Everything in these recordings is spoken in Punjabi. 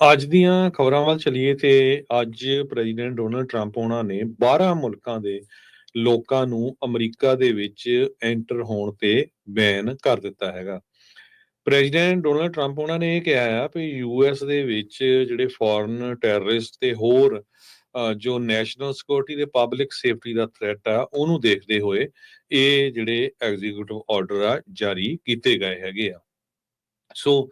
ਅੱਜ ਦੀਆਂ ਖਬਰਾਂ ਵੱਲ ਚਲੀਏ ਤੇ ਅੱਜ ਪ੍ਰੈਜ਼ੀਡੈਂਟ ਡੋਨਲਡ ਟਰੰਪ ਉਹਨਾਂ ਨੇ 12 ਮੁਲਕਾਂ ਦੇ ਲੋਕਾਂ ਨੂੰ ਅਮਰੀਕਾ ਦੇ ਵਿੱਚ ਐਂਟਰ ਹੋਣ ਤੇ ਬੈਨ ਕਰ ਦਿੱਤਾ ਹੈਗਾ। ਪ੍ਰੈਜ਼ੀਡੈਂਟ ਡੋਨਲਡ ਟਰੰਪ ਉਹਨਾਂ ਨੇ ਇਹ ਕਿਹਾ ਆ ਕਿ ਯੂਐਸ ਦੇ ਵਿੱਚ ਜਿਹੜੇ ਫੋਰਨ ਟੈਰਰਿਸਟ ਤੇ ਹੋਰ ਜੋ ਨੈਸ਼ਨਲ ਸਿਕਿਉਰਿਟੀ ਤੇ ਪਬਲਿਕ ਸੇਫਟੀ ਦਾ ਥ੍ਰੈਟ ਆ, ਉਹਨੂੰ ਦੇਖਦੇ ਹੋਏ ਇਹ ਜਿਹੜੇ ਐਗਜ਼ੀਕਿਊਟਿਵ ਆਰਡਰ ਆ ਜਾਰੀ ਕੀਤੇ ਗਏ ਹੈਗੇ ਆ। ਸੋ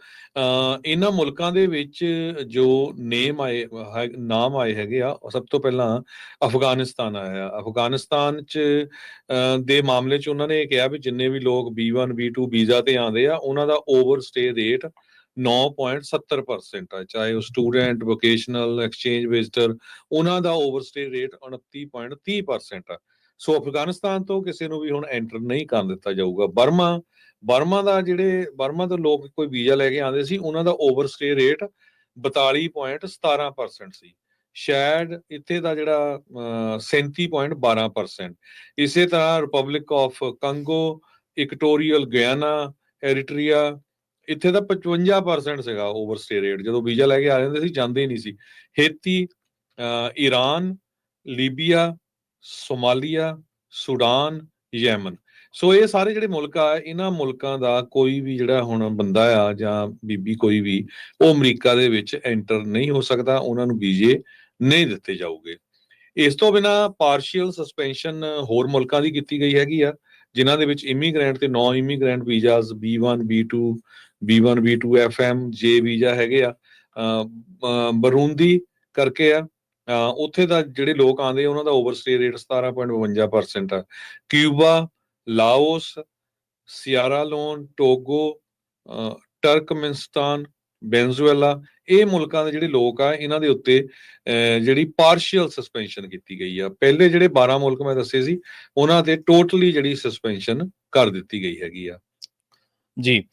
ਇਹਨਾਂ ਮੁਲਕਾਂ ਦੇ ਵਿੱਚ ਜੋ ਨੇਮ ਆਏ, ਹੈ- ਨਾਮ ਆਏ ਹੈਗੇ ਆ, ਉਹ ਸਭ ਤੋਂ ਪਹਿਲਾਂ ਅਫਗਾਨਿਸਤਾਨ ਆਇਆ। ਅਫਗਾਨਿਸਤਾਨ ਚ ਦੇ ਮਾਮਲੇ ਚ ਉਹਨਾਂ ਨੇ ਇਹ ਕਿਹਾ ਵੀ ਜਿੰਨੇ ਵੀ ਲੋਕ B1 B2 ਵੀਜ਼ਾ ਤੇ ਆਉਂਦੇ ਆ, ਉਹਨਾਂ ਦਾ ਓਵਰ ਸਟੇ ਰੇਟ 9.70% ਆ। ਚਾਹੇ ਉਹ ਸਟੂਡੈਂਟ ਵੋਕੇਸ਼ਨਲ ਐਕਸਚੇਂਜ ਵਿਜ਼ਟਰ ਉਹਨਾਂ ਦਾ ਓਵਰ ਸਟੇ ਰੇਟ 29.30% ਆ। ਸੋ ਅਫਗਾਨਿਸਤਾਨ ਤੋਂ ਕਿਸੇ ਨੂੰ ਵੀ ਹੁਣ ਐਂਟਰ ਨਹੀਂ ਕਰਨ ਦਿੱਤਾ ਜਾਊਗਾ। ਬਰਮਾ ਬਰਮਾ ਦਾ ਜਿਹੜੇ ਬਰਮਾ ਤੋਂ ਲੋਕ ਕੋਈ ਵੀਜ਼ਾ ਲੈ ਕੇ ਆਉਂਦੇ ਸੀ ਉਹਨਾਂ ਦਾ ਓਵਰ ਸਟੇ ਰੇਟ 42.17% ਸੀ। ਸ਼ਾਇਦ ਇੱਥੇ ਦਾ ਜਿਹੜਾ ਅਹ, 37.12% ਇਸੇ ਤਰ੍ਹਾਂ Republic of Congo Equatorial Guinea Eritrea ਇੱਥੇ ਦਾ 55% ਸੀਗਾ ਓਵਰਸਟੇ ਰੇਟ ਜਦੋਂ ਵੀਜ਼ਾ ਲੈ ਕੇ ਆ ਜਾਂਦੇ ਸੀ ਜਾਂਦੇ ਹੀ ਨਹੀਂ ਸੀ। Haiti Iran Libya Somalia Sudan Yemen. So ਇਹ ਸਾਰੇ ਜਿਹੜੇ ਮੁਲਕ ਆ ਇਹਨਾਂ ਮੁਲਕਾਂ ਦਾ ਕੋਈ ਵੀ ਜਿਹੜਾ ਹੁਣ ਬੰਦਾ ਆ ਜਾਂ ਬੀਬੀ ਕੋਈ ਵੀ ਉਹ ਅਮਰੀਕਾ ਦੇ ਵਿੱਚ ਐਂਟਰ ਨਹੀਂ ਹੋ ਸਕਦਾ ਉਹਨਾਂ ਨੂੰ ਵੀਜ਼ੇ ਨਹੀਂ ਦਿੱਤੇ ਜਾਊਗੇ। ਇਸ ਤੋਂ ਬਿਨਾ ਪਾਰਸ਼ੀਅਲ ਸਸਪੈਂਸ਼ਨ ਹੋਰ ਮੁਲਕਾਂ ਦੀ ਕੀਤੀ ਗਈ ਹੈਗੀ ਆ ਜਿਨ੍ਹਾਂ ਦੇ ਵਿੱਚ ਇਮੀਗ੍ਰੈਂਟ ਤੇ non immigrant visas B1 B2 B1 B2 FM J visa ਹੈਗੇ ਆ ਅਹ, ਬਰੂੰਦੀ ਕਰਕੇ ਆ ਉੱਥੇ ਦਾ ਜਿਹੜੇ ਲੋਕ ਆਉਂਦੇ ਉਹਨਾਂ ਦਾ ਓਵਰ ਸਟੇ ਰੇਟ 17.52% ਆ। Cuba Laos Sierra Leone Togo ਅਹ, ਟਰਕਮਨਸਤਾਨ ਇਹ ਮੁਲਕਾਂ ਦੇ ਜਿਹੜੇ ਲੋਕ ਆ ਇਹਨਾਂ ਦੇ ਉੱਤੇ ਜਿਹੜੀ ਪਾਰਸ਼ੀਅਲ ਸਸਪੈਂਸ਼ਨ ਕੀਤੀ ਗਈ ਆ। ਪਹਿਲੇ ਜਿਹੜੇ 12 ਮੁਲਕ ਮੈਂ ਦੱਸੇ ਸੀ ਉਹਨਾਂ ਤੇ ਟੋਟਲੀ ਜਿਹੜੀ ਸਸਪੈਂਸ਼ਨ ਕਰ ਦਿੱਤੀ ਗਈ ਹੈਗੀ ਆ। ਜੀ।